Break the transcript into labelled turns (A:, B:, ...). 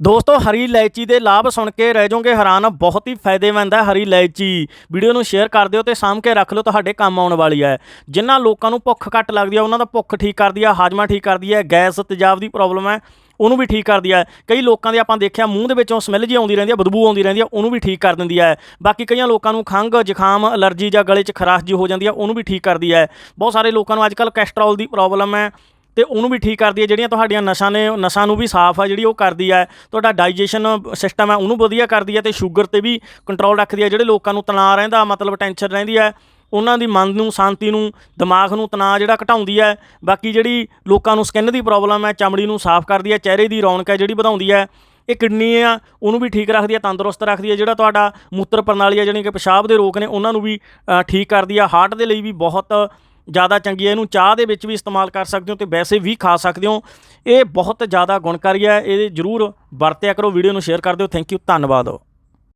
A: ਦੋਸਤੋ, ਹਰੀ ਇਲਾਇਚੀ ਦੇ ਲਾਭ ਸੁਣ ਕੇ ਰਹਿ ਜਾਓਗੇ ਹੈਰਾਨ, ਬਹੁਤ ਹੀ ਫਾਇਦੇਮੰਦ ਹੈ ਹਰੀ ਇਲਾਇਚੀ। ਵੀਡੀਓ ਨੂੰ ਸ਼ੇਅਰ ਕਰ ਦਿਓ ਤੇ ਸਾਂਭ ਕੇ ਰੱਖ ਲਓ, ਤੁਹਾਡੇ ਕੰਮ ਆਉਣ ਵਾਲੀ ਹੈ। ਜਿਨ੍ਹਾਂ ਲੋਕਾਂ ਨੂੰ ਭੁੱਖ ਘੱਟ ਲੱਗਦੀ ਹੈ, ਉਹਨਾਂ ਦਾ ਭੁੱਖ ਠੀਕ ਕਰਦੀ ਹੈ, ਹਾਜ਼ਮਾ ਠੀਕ ਕਰਦੀ ਹੈ, ਗੈਸ ਤੇਜ਼ਾਬ ਦੀ ਪ੍ਰੋਬਲਮ ਹੈ, ਉਹਨੂੰ ਵੀ ਠੀਕ ਕਰਦੀ ਹੈ। ਕਈ ਲੋਕਾਂ ਦੇ ਆਪਾਂ ਦੇਖਿਆ, ਮੂੰਹ ਦੇ ਵਿੱਚੋਂ ਸਮੈਲ ਜੀ ਆਉਂਦੀ ਰਹਿੰਦੀ ਹੈ, ਬਦਬੂ ਆਉਂਦੀ ਰਹਿੰਦੀ ਹੈ, ਉਹਨੂੰ ਵੀ ਠੀਕ ਕਰ ਦਿੰਦੀ ਹੈ। ਬਾਕੀ ਕਈਆਂ ਲੋਕਾਂ ਨੂੰ ਖੰਘ, ਜ਼ੁਕਾਮ, ਅਲਰਜੀ ਜਾਂ ਗਲੇ 'ਚ ਖਰਾਸ਼ ਜੀ ਹੋ ਜਾਂਦੀ ਹੈ, ਉਹਨੂੰ ਵੀ ਠੀਕ ਕਰਦੀ ਹੈ। ਬਹੁਤ ਸਾਰੇ ਲੋਕਾਂ ਨੂੰ ਅੱਜਕੱਲ ਕੈਸਟਰੋਲ ਦੀ ਪ੍ਰੋਬਲਮ ਹੈ ਤੇ ਉਹਨੂੰ ਵੀ ਠੀਕ ਕਰਦੀ ਹੈ। ਜਿਹੜੀਆਂ ਤੁਹਾਡੀਆਂ ਨਸਾਂ ਨੇ, ਨਸਾਂ ਨੂੰ ਵੀ ਸਾਫ਼ ਆ, ਜਿਹੜੀ ਉਹ ਕਰਦੀ ਹੈ ਤੁਹਾਡਾ ਡਾਈਜੈਸ਼ਨ ਸਿਸਟਮ ਹੈ ਉਹਨੂੰ ਵਧੀਆ ਕਰਦੀ ਹੈ ਤੇ ਸ਼ੂਗਰ ਤੇ ਵੀ ਕੰਟਰੋਲ ਰੱਖਦੀ ਹੈ ਜਿਹੜੇ ਲੋਕਾਂ ਨੂੰ ਤਣਾਅ ਰਹਿੰਦਾ, ਮਤਲਬ ਟੈਨਸ਼ਨ ਰਹਿੰਦੀ ਹੈ ਉਹਨਾਂ ਦੀ ਮਨ ਨੂੰ, ਸ਼ਾਂਤੀ ਨੂੰ, ਦਿਮਾਗ ਨੂੰ ਤਣਾਅ ਜਿਹੜਾ ਘਟਾਉਂਦੀ ਹੈ ਬਾਕੀ ਜਿਹੜੀ ਲੋਕਾਂ ਨੂੰ ਸਕਿਨ ਦੀ ਪ੍ਰੋਬਲਮ ਹੈ ਚਮੜੀ ਨੂੰ ਸਾਫ਼ ਕਰਦੀ ਹੈ ਚਿਹਰੇ ਦੀ ਰੌਣਕ ਹੈ ਜਿਹੜੀ ਵਧਾਉਂਦੀ ਹੈ ਇਹ ਕਿਡਨੀ ਆ, ਉਹਨੂੰ ਵੀ ਠੀਕ ਰੱਖਦੀ ਹੈ ਤੰਦਰੁਸਤ ਰੱਖਦੀ ਹੈ ਜਿਹੜਾ ਤੁਹਾਡਾ ਮੂਤਰ ਪ੍ਰਣਾਲੀ ਆ, ਜਾਣੀ ਕਿ ਪਿਸ਼ਾਬ ਦੇ ਰੋਗ ਨੇ, ਉਹਨਾਂ ਨੂੰ ਵੀ ਠੀਕ ਕਰਦੀ ਆ। ਹਾਰਟ ਦੇ ਲਈ ਵੀ ਬਹੁਤ ਜ਼ਿਆਦਾ ਚੰਗੀ ਹੈ, ਇਹਨੂੰ ਚਾਹ ਦੇ ਵਿੱਚ ਵੀ ਇਸਤੇਮਾਲ ਕਰ ਸਕਦੇ ਹੋ ਤੇ ਵੈਸੇ ਵੀ ਖਾ ਸਕਦੇ ਹੋ। ਇਹ ਬਹੁਤ ਜ਼ਿਆਦਾ ਗੁਣਕਾਰੀ ਹੈ, ਇਹ ਜ਼ਰੂਰ ਵਰਤਿਆ ਕਰੋ, ਵੀਡੀਓ ਨੂੰ ਸ਼ੇਅਰ ਕਰ ਦਿਓ। ਥੈਂਕ ਯੂ ਧੰਨਵਾਦ।